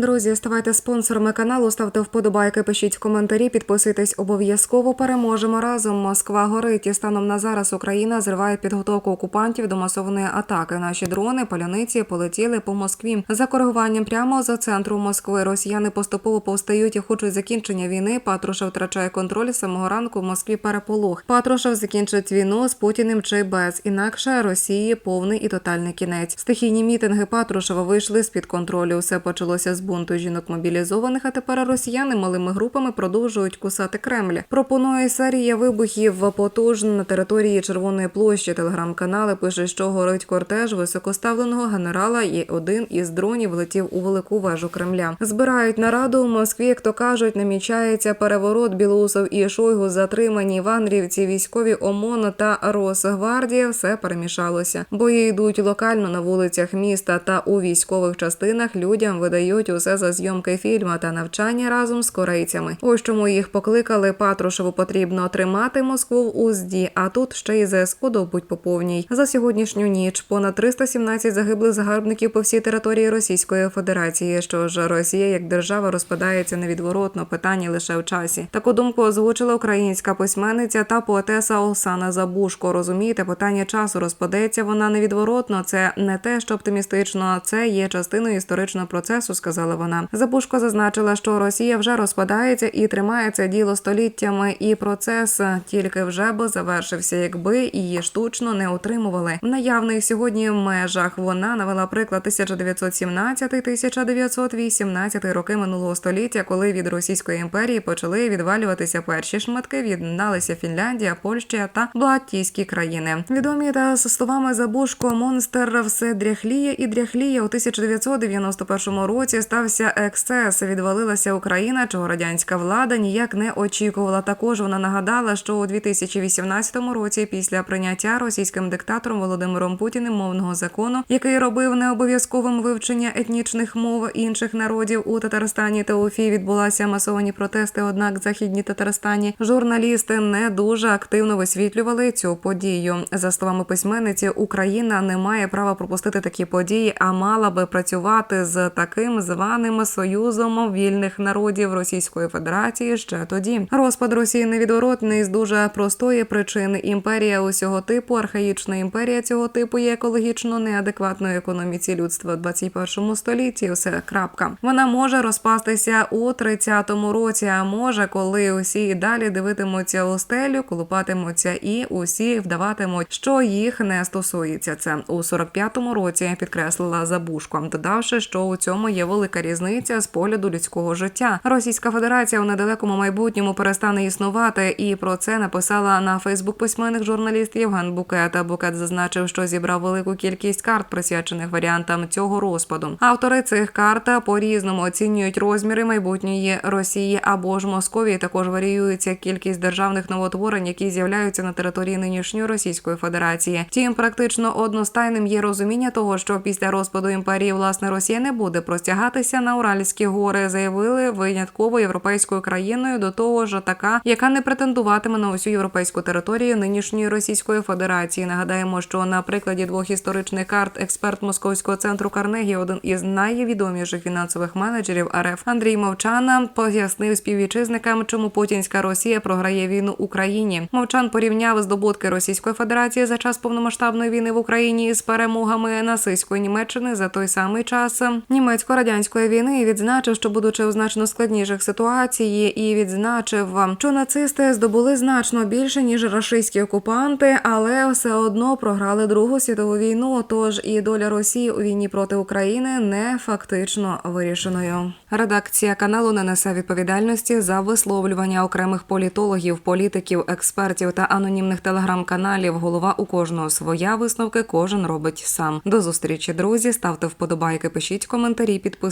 Друзі, ставайте спонсорами каналу, ставте вподобайки, пишіть коментарі, підписуйтесь обов'язково. Переможемо разом. Москва горить. І станом на зараз Україна зриває підготовку окупантів до масованої атаки. Наші дрони, паляниці полетіли по Москві. За коригуванням прямо за центру Москви. Росіяни поступово повстають і хочуть закінчення війни. Патрушев втрачає контроль самого ранку в Москві. Переполох. Патрушев закінчить війну з Путіним чи без. Інакше Росії повний і тотальний кінець. Стихійні мітинги Патрушева вийшли з під контролю. Все почалося з бунту жінок мобілізованих. А тепер росіяни малими групами продовжують кусати Кремль. Пропонує серія вибухів потужно на території Червоної площі. Телеграм-канали пише, що горить кортеж високоставленого генерала, і один із дронів летів у велику вежу Кремля. Збирають нараду у Москві, як то кажуть, намічається переворот Білоусов і Шойгу затримані ванрівці, військові ОМОН та Росгвардія. Все перемішалося. Бої йдуть локально на вулицях міста та у військових частинах. Людям видають усе за зйомки фільма та навчання разом з корейцями. Ось чому їх покликали. Патрушеву потрібно тримати Москву в узді. А тут ще й ЗСУ довбуть по повній. За сьогоднішню ніч понад 317 загиблих загарбників по всій території Російської Федерації. Що ж Росія як держава розпадається невідворотно. Питання лише в часі. Таку думку озвучила українська письменниця та поетеса Олсана Забушко. Розумієте, питання часу розпадеться вона невідворотно. Це не те, що оптимістично, це є частиною історичного процесу, сказала вона. Забушко зазначила, що Росія вже розпадається і тримає це діло століттями, і процес тільки вже би завершився, якби її штучно не утримували в наявних сьогодні межах. Вона навела приклад 1917-1918 роки минулого століття, коли від Російської імперії почали відвалюватися перші шматки. Відналися Фінляндія, Польща та Балтійські країни. Відомі та за словами Забушко, монстр все дряхліє і дряхліє у 1991 році. Стався ексцес. Відвалилася Україна, чого радянська влада ніяк не очікувала. Також вона нагадала, що у 2018 році, після прийняття російським диктатором Володимиром Путіним мовного закону, який робив необов'язковим вивчення етнічних мов інших народів у Татарстані та Уфі, відбулася масовані протести. Однак західні Татарстані журналісти не дуже активно висвітлювали цю подію. За словами письменниці, Україна не має права пропустити такі події, а мала би працювати з таким званим союзом вільних народів Російської Федерації ще тоді. Розпад Росії невідворотний з дуже простої причини. Імперія усього типу, архаїчна імперія цього типу є екологічно неадекватною економіці людства в 21 столітті. Все крапка. Вона може розпастися у 30-му році. А може, коли усі і далі дивитимуться у стелю, колупатимуться і усі вдаватимуть, що їх не стосується. Це у 45-му році підкреслила Забушко, додавши, що у цьому є велика різниця з погляду людського життя. Російська Федерація у недалекому майбутньому перестане існувати, і про це написала на Фейсбук письменник журналіст Євген Букет. Букет зазначив, що зібрав велику кількість карт, присвячених варіантам цього розпаду. Автори цих карт по різному оцінюють розміри майбутньої Росії або ж Московії. Також варіюється кількість державних новотворень, які з'являються на території нинішньої Російської Федерації. Втім, практично одностайним є розуміння того, що після розпаду імперії власне Росія не буде простягатися на Уральські гори, заявили винятково європейською країною до того ж така, яка не претендуватиме на усю європейську територію нинішньої Російської Федерації. Нагадаємо, що на прикладі двох історичних карт експерт московського центру Карнегі, один із найвідоміших фінансових менеджерів РФ Андрій Мовчана, пояснив співвітчизникам, чому путінська Росія програє війну Україні. Мовчан порівняв здобутки Російської Федерації за час повномасштабної війни в Україні з перемогами нацистської Німеччини за той самий час німецько-радянської війни. і Відзначив, що будучи у значно складніших ситуації, і відзначив, що нацисти здобули значно більше ніж рашистські окупанти, але все одно програли Другу світову війну. Тож і доля Росії у війні проти України не фактично вирішеною. Редакція каналу не несе відповідальності за висловлювання окремих політологів, політиків, експертів та анонімних телеграм-каналів. Голова у кожного своя висновки кожен робить сам. До зустрічі, друзі. Ставте вподобайки, пишіть коментарі,